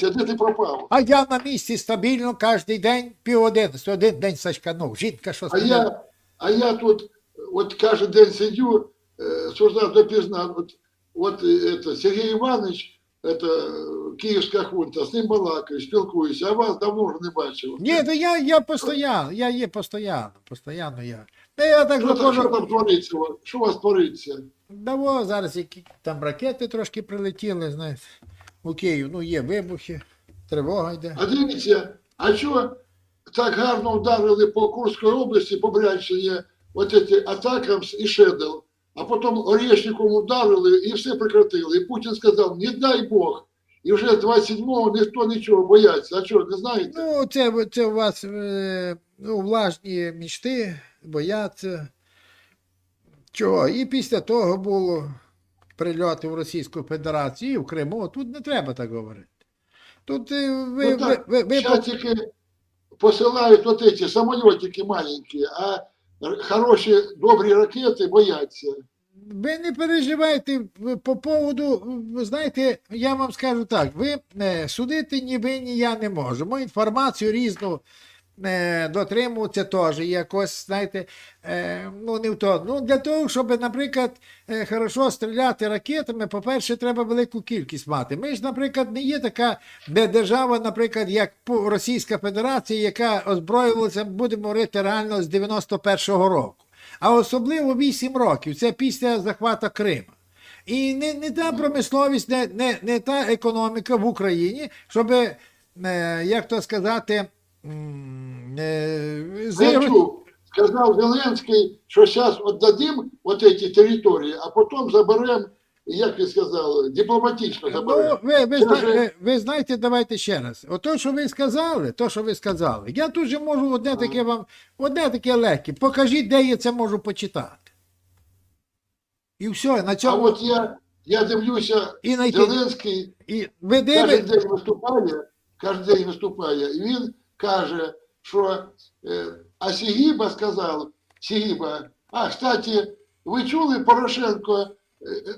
появився, де ти пропав? А я на місці стабільно кожен день півгодини. Один день Сашка, ну, жінка що А сказала. я, а я тут от кожен день сидю, э, с утра допізна, от, от э, это, Сергій Іванович, это, э, Київська хунта, з ним балакаю, спілкуюся, а вас давно вже не бачив. Ні, то я, я постійно, я є постійно, постійно я. Та я так Що, там, що заходжу. там твориться? у вас? Що у вас твориться? Даво, зараз які там ракети трошки прилетіли, знаєте, у Київ, ну є вибухи, тривога йде. А дивіться, а що так гарно вдарили по Курській області, по Брянщині, от эти Атакамс і Шедел, а потім Орешником ударили і все прекратили. І Путін сказав, не дай Бог. І вже 27-го ніхто нічого бояться. А що, не знаєте? Ну, це, це у вас е, ну, влажні мічти, бояться. Чого? І після того було прильоти в Російську Федерацію і в Криму. Тут не треба так говорити. Тут е, ви, Ну, так, ви, ви, ви, тільки посилають от эти самолетики маленькі, а хороші, добрі ракети бояться. Ви не переживайте по поводу, ви знаєте, я вам скажу так, ви е, судити ні ви, ні я не можемо. Інформацію різну е, дотримуватися теж якось, знаєте, е, ну не в то. Ну, для того, щоб, наприклад, е, хорошо стріляти ракетами, по-перше, треба велику кількість мати. Ми ж, наприклад, не є така де держава, наприклад, як Російська Федерація, яка озброювалася, будемо говорити, реально з 91-го року а особливо 8 років. Це після захвату Криму. І не, не та промисловість, не, не, не та економіка в Україні, щоб, е, як то сказати, чув, сказав Зеленський, що зараз віддадим от ці території, а потім заберемо, як ви сказали, дипломатично Ну, ви, ви, ви, ви знаєте, давайте ще раз. Ото, що ви сказали, то, що ви сказали, я тут же можу одне таке вам, одне таке легке. Покажіть, де я це можу почитати. І все, на А от я, я дивлюся, і. Зеленський І ви кожен день виступає, кожен день виступає, і він каже, що е, а Сігіба сказав, Сігіба, а, кстати, ви чули Порошенко, е,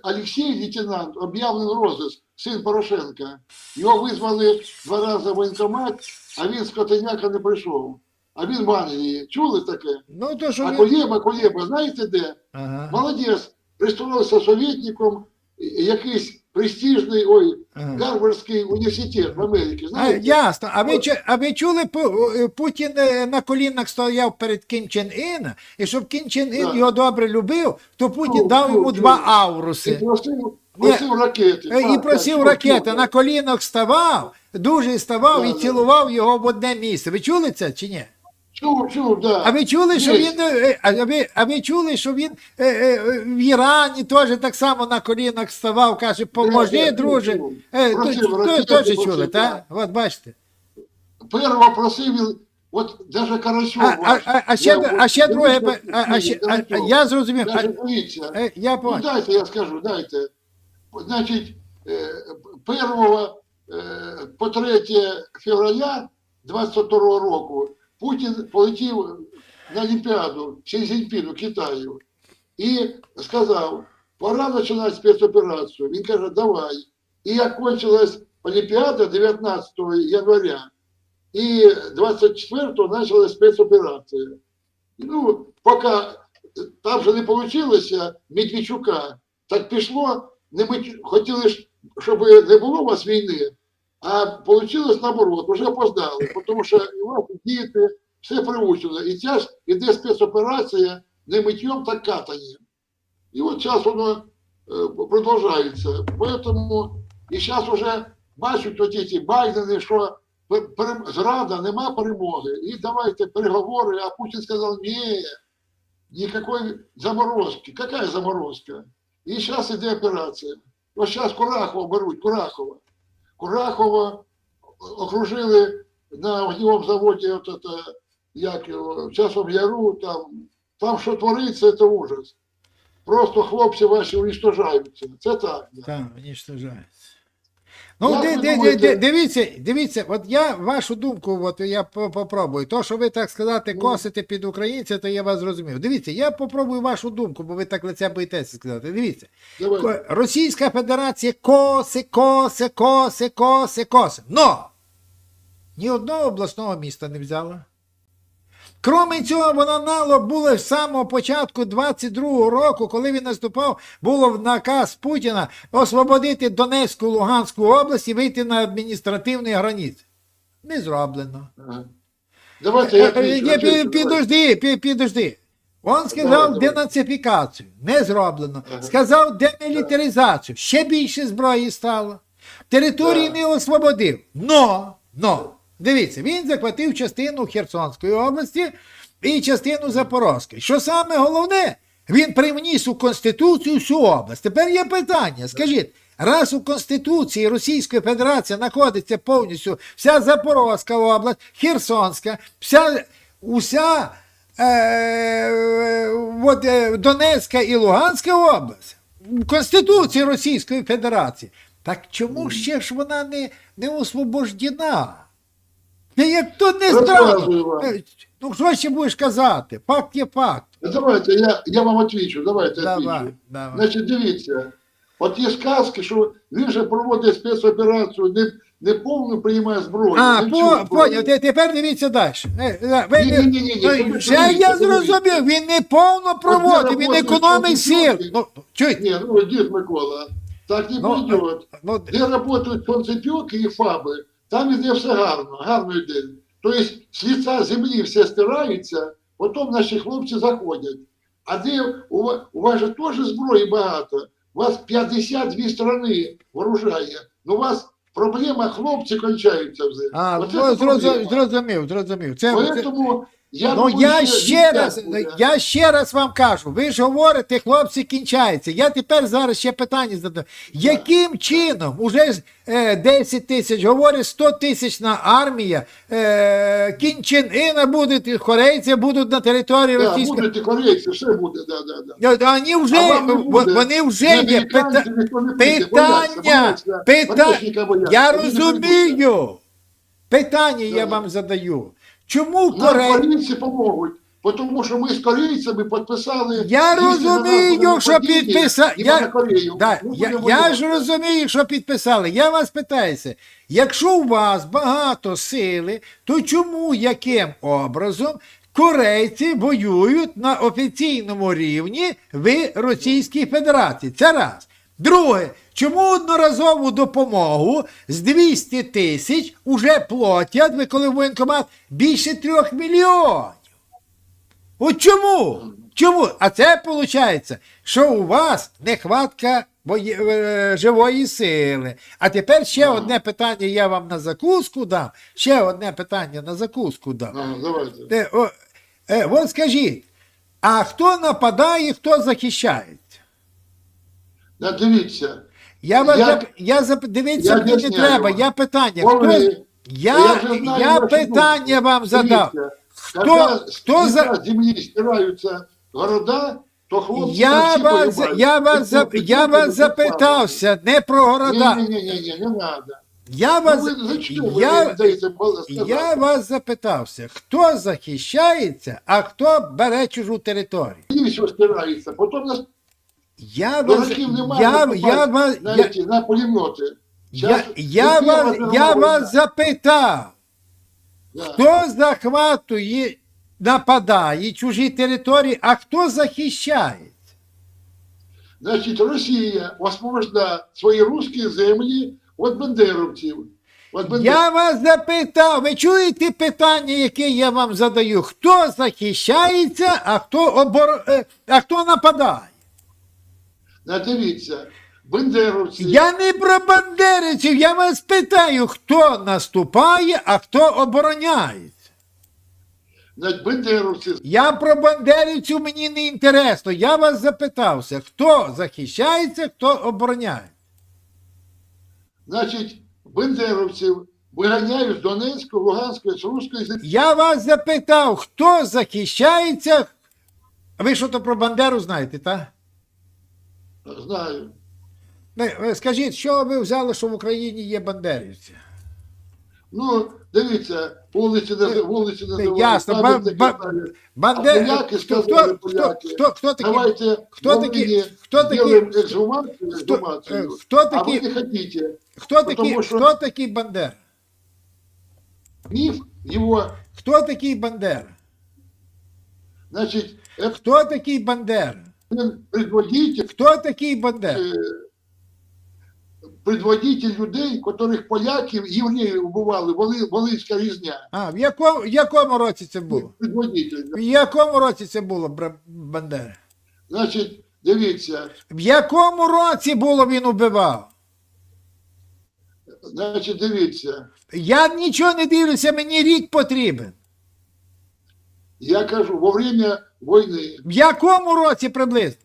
Олексій лейтенант, об'явлений розыск, син Порошенка. Його визвали два рази в воєнкомат, а він з Котеняка не прийшов. А він в Англії. Чули таке? Ну, то, що А ви... Колєба, Колєба, знаєте де? Ага. Молодець, пристроївся советником, якийсь престижний, ой. Гарвардський університет в Америці. А, ясно. А ви, а ви чули, Путін е, на колінах стояв перед Кім Чен Іна, і щоб Кім Чен Ін його добре любив, то Путін Чув, дав йому чув. два І ауруси. просив, просив ракети. Е, І просив так, ракети, на колінах ставав, дуже ставав Да, і да. цілував його в одне місце. Ви чули це чи ні? Чув, чув, да. А ви чули, що Є. він е, а ви, а ви чули, що він е, е, в Ірані теж так само на колінах ставав, каже, поможи, Є, є, друже. чув. Е, Просив, то- то- Теж чули, так. так? От бачите. Перво просив, він, от даже Карасьов А, а, ваш. а, а, ще, Я а ще друге, а, а, ще, а, а, я зрозумів. Даже дивіться. е, я Ну, понял. дайте, я скажу, дайте. Значить, е, 1 е, по 3 февраля 22 року Путін полетів на Олімпіаду Сі Цзіньпіну, Китаю, і сказав, пора починати спецоперацію. Він каже, давай. І як кончилась Олімпіада 19 января, і 24-го почалась спецоперація. Ну, поки там же не вийшло Медведчука, так пішло, не ми хотіли щоб не було у вас війни, а вийшло наоборот, вже опоздали, тому що у вас діти, все приучено. І ця іде спецоперація не миттєм, так катанням. І от зараз воно е, продовжується. Поэтому і зараз вже бачать от ці Байдени, що зрада, нема перемоги. І давайте переговори, а Путін сказав, ні, никакой заморозки. Какая заморозка? И сейчас идет операция. Вот сейчас Курахова беруть, Курахова. Курахова окружили на огневом заводі, от это, як його, яру, там, там що твориться, це ужас. Просто хлопці ваші уничтожаються. Це так. да. Так, уничтожається. Ну, ди- ди- ди- ди- дивіться, дивіться, от я вашу думку, от я по- попробую. То, що ви так сказати, Ну. косите під українця, то я вас зрозумів. Дивіться, я попробую вашу думку, бо ви так лице боїтеся сказати. Дивіться. Давай. Російська Федерація косе, косе, косе, косе, косе. Но ні одного обласного міста не взяла. Кроме цього, вона нало було з самого початку 22-го року, коли він наступав, було в наказ Путіна освободити Донецьку, Луганську область і вийти на адміністративні границі. Не зроблено. Ага. Давайте я Е, е, давайте. Підожди, пі- підожди. Он сказав Давай, давай. денацифікацію. Не зроблено. Ага. Сказав демілітаризацію. Ще більше зброї стало. Території Так. не освободив. Но, но, дивіться, він захватив частину Херсонської області і частину Запорозької. Що саме головне, він привніс у Конституцію всю область. Тепер є питання. Скажіть, раз у Конституції Російської Федерації знаходиться повністю вся Запорозька область, Херсонська, вся уся е, от, е, Донецька і Луганська область в Конституції Російської Федерації. Так чому ще ж вона не, не освобождена? Та як не вам. Е, Ну що ще будеш казати? Факт є факт. Давайте, я, я вам отвечу, давайте Давай, давай. Значить, дивіться, от є сказки, що він же проводить спецоперацію, не, не повну приймає зброю. А, не по, поняв, тепер дивіться далі. Е, е, ви- Ні-ні-ні-ні, ну, це ви Вже я подивіться, зрозумів, він не повно проводить, він економить що сил. ви Ну, чуєте? Ні, ну, дід Микола, так не Ну. Ну, Де працюють сонцепьоки і фаби, там іде все гарно, гарно йде. Тобто з ліця землі все стирається, потім наші хлопці заходять. А де у вас, у вас же теж зброї багато. У вас 52 сторони вооружає. Ну у вас проблема, хлопці кончаються вже. а, Оце ну, зрозумів, зрозумів. Це, Поэтому я Ну думаю, я ще раз, буде. я ще раз вам кажу, ви ж говорите, хлопці кінчаються. Я тепер зараз ще питання задаю. Яким чином уже е, 10 тисяч, говорить 100 тисячна армія, е, кінчинина будуть, корейці будуть на території Да, Російської. будете корейці, все буде, да, да, да. Вони вже, А буде. вони вже є. Пита... Питання, бояться, бояться. пита... Внешника бояться. Я розумію. Питання я вам задаю. Чому Нам Корея... корейці допоможуть, тому що ми з корейцями підписали. Я розумію, що підписали. Я, да, я, я ж розумію, що підписали. Я вас питаюся, якщо у вас багато сили, то чому яким образом корейці воюють на офіційному рівні в Російській Федерації? Це раз. Друге, чому одноразову допомогу з 200 тисяч уже платять, ви коли в воєнкомат, більше трьох мільйонів? От чому? Чому? А це виходить, що у вас нехватка е, живої сили. А тепер ще Ага. одне питання я вам на закуску дам. Ще одне питання на закуску дам. Ага, давайте. Е, о, е, от скажіть, а хто нападає, хто захищається? Да, дивіться. Я вас Я- зап... я зап... дивіться, я мені не треба. вам. Я питання. Хто... Я, Я знаю я питання думку. вам задав. Дивіться, Хто, хто за... землі стираються города, то хлопці Я вас, я вас, хлопці я вас запитався не про города. Ні, ні, ні, ні, не надо. Я Ну, вас, ви я, сказати? я вас запитався, хто захищається, а хто бере чужу територію. І що стирається. Потім нас Я вас, я, я, вас, на, я, на пулемети. я, я, вас, я вас запитав, Да. хто захватує, нападає чужі території, а хто захищає? Значить, Росія освобожда свої русські землі від бандеровців. От бандер- Я вас запитав, ви чуєте питання, яке я вам задаю? Хто захищається, а хто, обор... е, а хто нападає? Дивіться, бандеровці. Я не про бандерівців, я вас питаю, хто наступає, а хто обороняється. Бандеровці. Я про бандерівців мені не інтересно. Я вас запитався, хто захищається, хто обороняє. Значить, бандеровців виганяють з Донецької, Луганської, з Руської землі. Я вас запитав, хто захищається. Ви що то про Бандеру знаєте, так? Знаю. Не, ви скажіть, що ви взяли, що в Україні є бандерівці? Ну, дивіться, вулиці, не, вулиці називають. ясно, пам'ятники ба- ставлять. Бандер... поляки сказали, хто, хто, поляки. хто, хто такі? Давайте хто такі- хто такі- зробимо ексгумацію, Хто, ексгумацію, е, хто а такі, ви не хотите. хто такі, тому що- хто такий Бандера? Миф его, Хто такий Бандера? значит, это Хто такий Бандера? Предводитель, Хто такий Бандера? е, предводитель людей, которых поляків, євреїв вбивали, Воли, Волинська різня. А, в якому, в якому році це було? Предводитель. В якому році це було Бандера? Значить, дивіться, В якому році було він убивав? значить, дивіться. Я нічого не дивлюся, мені рік потрібен. Я кажу, во время війни, В якому році приблизно?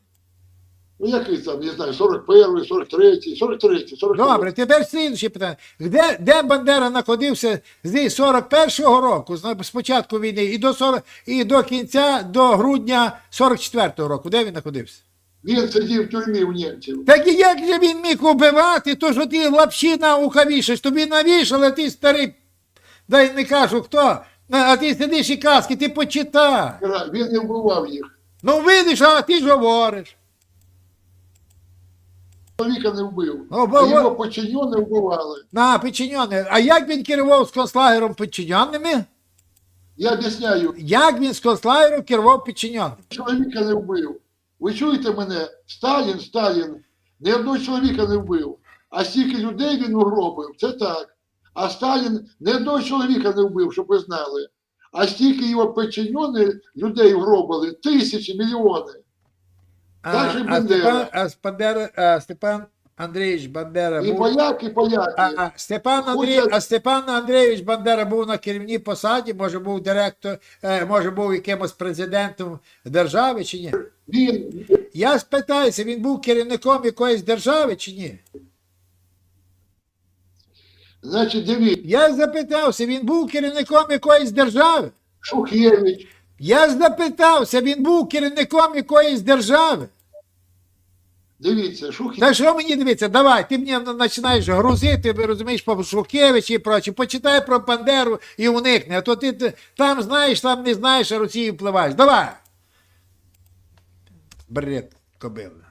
ну який там, не знаю, 41, 43, 43, 42. Добре, тепер слідуюче питання. Де, де Бандера знаходився з 41-го року, з з початку війни, і до, 40, і до кінця, до грудня 44-го року? Де він знаходився? Він сидів в тюрмі у німців. Так і як же він міг убивати, то що ти лапші на уха вішаєш, тобі навішали, а ти старий, дай не кажу хто, а ти сидиш і казки, ти почитай. Він не вбивав їх. Ну видиш, а ти ж говориш. Чоловіка не вбив. Ну, бо- А його подчинені вбивали. На, підчиньони. А як він керував з концлагером підчиненими? Я об'ясняю, Як він з концлагером керував підчиненими? чоловіка не вбив. Ви чуєте мене? Сталін, Сталін, ні одного чоловіка не вбив. А стільки людей він угробив, це так. А Сталін ні одного чоловіка не вбив, щоб ви знали. А стільки його підчинені людей угробили, тисячі, мільйони. А, а, Бандера. Степан, а, Бандера, а Степан Андрійович Бандера І був. поляки, і поляки. А, а, Степан Андрій, а Степан Андрійович Бандера був на керівній посаді, може був директор, е, може був якимось президентом держави чи ні? Він Я спитаюся, він був керівником якоїсь держави чи ні? Значить, дивіться, Я запитався, він був керівником якоїсь держави. Шухевич, Я запитався, він був керівником якоїсь держави. дивіться, Шухевич. Та що мені дивиться? Давай, ти мені починаєш грузити, ви розумієш, по Шухевичі і прочі. Почитай про Бандеру і уникни, а то ти т- там знаєш, там не знаєш, а Росію впливаєш. Давай. Бред, кобила.